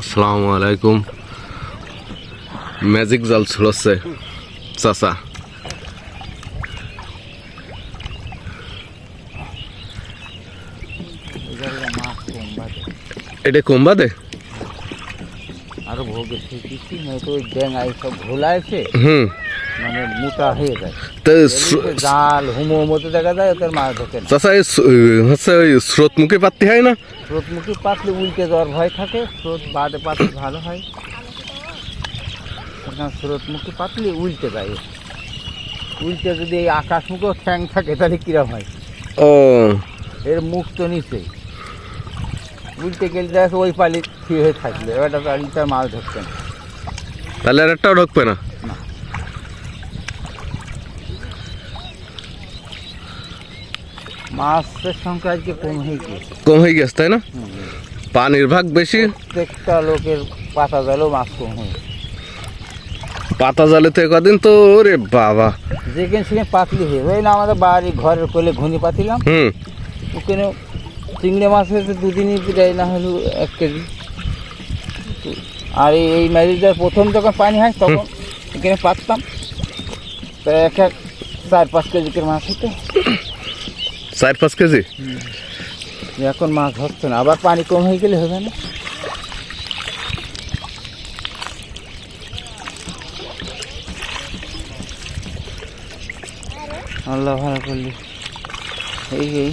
আসসালামু আলাইকুম। ম্যাজিক জাল ছুড়ছে চাচা। এটা কোম্বা দে আরও কিছু নাই তো ওই আইসব ভোলা আছে। হুম। মানে মোটা হয়ে যায়। জাল হুমো মতো দেখা যায় ওদের মাছ ঢোকে না চাচা এই স- হচ্ছে ওই স্রোতমুখী পাত্তি হয় না? স্রোতমুখী পাতলে উল্টে যাওয়ার ভয় থাকে স্রোত বাদে পাতলে ভালো হয়। এখন স্রোতমুখী পাতলে উল্টে যায়। উল্টে যদি এই আকাশমুখেও ঠ্যাং থাকে তাহলে কিরম হয়? ও। এর মুখ তো নিচে। উল্টে গেলে দেখ ওই পালি হয়ে থাকলে ওটা পালিটা মাছ ধরছে না তাহলে আর একটাও ঢুকবে না? মাছের সংখ্যা আজকে কম হয়ে গিয়েছে। কম হয়ে গেছে তাই না? পানির ভাগ বেশি। প্রত্যেকটা লোকের পাতা জালেও মাছ কম হয়ে পাতা জালে তো কদিন তো ওরে বাবা। যেখানে সেখানে পাতলি হয়ে ওই না আমাদের বাড়ি ঘরের কোলে ঘুনি পাতিলাম। হুম। ওখানে চিংড়ি মাছ হয়েছে দুদিনই প্রায় না হলেও এক কেজি। আর এই- এই ম্যারিজের প্রথম যখন পানি হয় তখন এখানে পাততাম। তো এক এক চার পাঁচ কেজি মাছ হতো। চার, পাঁচ কেজি? এখন মাছ হচ্ছে না। আবার পানি কম হয়ে গেলে হবে না? আল্লাহ ভালো করলি। এই এই।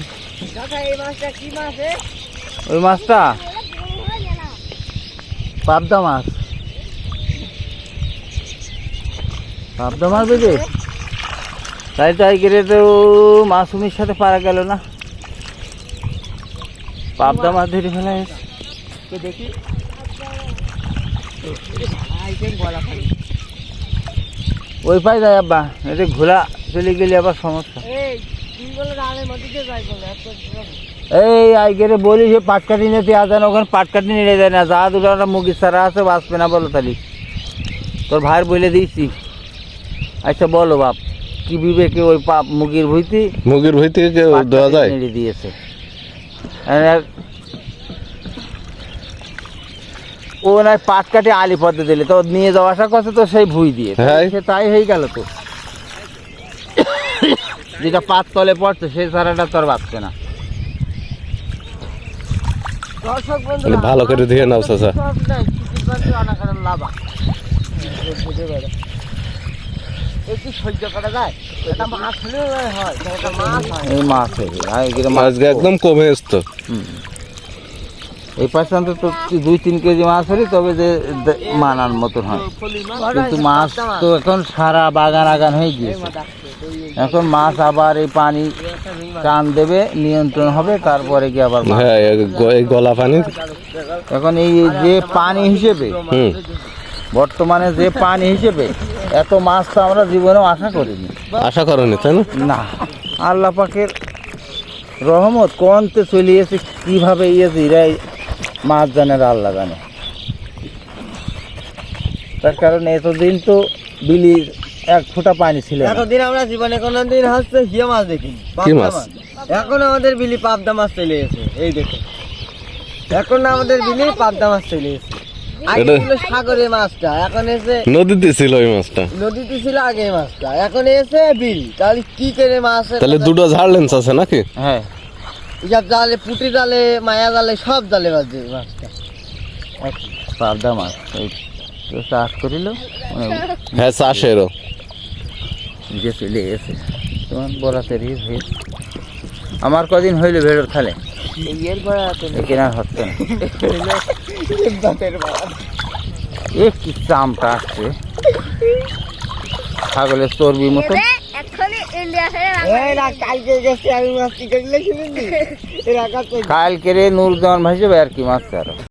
ওই মাছটা? পাবদা মাছ। পাবদা মাছ বুঝে তাই তাই করে তো মাসুমির সাথে পারা গেল না। পাবদা মাছ ধরে ফেলা হয়েছে দেখি। ওই পাই যায় আব্বা এটা ঘোলা চলে গেলে আবার সমস্যা। এই আইগেরে বলি যে পাটকাটি নিতে আজান ওখানে পাটকাটি নিয়ে যায় না যা দুটো একটা মুগির সারা আছে বাঁচবে না বলো তালি তোর ভাইয়ের বলে দিয়েছি। আচ্ছা বলো বাপ। কি বিবেকে ওই পাপ মুগির ভুইতি মুগের ভই থেকে দেওয়া যায়। দিয়েছে। ও নয় পাট কাটে আলি পথে দিলে। তো নিয়ে যাওয়া আসা করছে তো সেই ভুই দিয়ে। হ্যাঁ। সে তাই হয়ে গেল তো। যেটা পাত তলে পড়ছে সেই সারাটা তোর বাঁচছে না। ভালো করে দিয়ে নাও চাচা। একটু সহ্য করা যায়? এই মাছ একদম কমে এই পাশে অন্তত দুই তিন কেজি মাছ হলে তবে যে মানার মতন হয়। কিন্তু মাছ তো এখন সারা বাগান আগান হয়ে গিয়েছে। এখন মাছ আবার এই পানি টান দেবে নিয়ন্ত্রণ হবে তারপরে কি আবার। হ্যাঁ গলা পানি। এখন এই যে পানি হিসেবে বর্তমানে যে পানি হিসেবে এত মাছ তো আমরা জীবনেও আশা করিনি। আশা করনি তাই না? না। আল্লাহ পাকের রহমত কোনতে চলে এসে কীভাবে ইয়েছে এরাই মাছ জানে আর আল্লাহ জানে। তার কারণে এতদিন তো বিলির এক ফোঁটা পানি ছিল। এতদিন আমরা জীবনে কোনোদিন হচ্ছে হিয়া মাছ দেখি কি মাছ? এখন আমাদের বিলি পাবদা মাছ চলে এসে এই দেখো এখন আমাদের বিলি পাবদা মাছ চলে এসে আগে ছিল সাগরে মাছটা এখন এসে নদীতে ছিল ওই মাছটা। নদীতে ছিল আগে মাছটা এখন এসে বিল। তাহলে কি করে মাছ তাহলে দুটো নাকি? হ্যাঁ। সব জালে পুটি জালে মায়া জালে সব জালে দিয়ে মাছটা। পাবদা মাছ চাষ করিল মানে হ্যাঁ চাষেরও। যে চলে এসে। তোমার বলাতে আমার কদিন হইল ভেড়োর খালে। হচ্ছে না। এ কি চামটা আসছে? ছাগলের চর্বি মতো কালকে গেছি আমি মাছ কি করলে শুনেছি এর আঘাত কালকে রে নূর দেওয়ান ভাই যাবে আর কি মাছ আরও।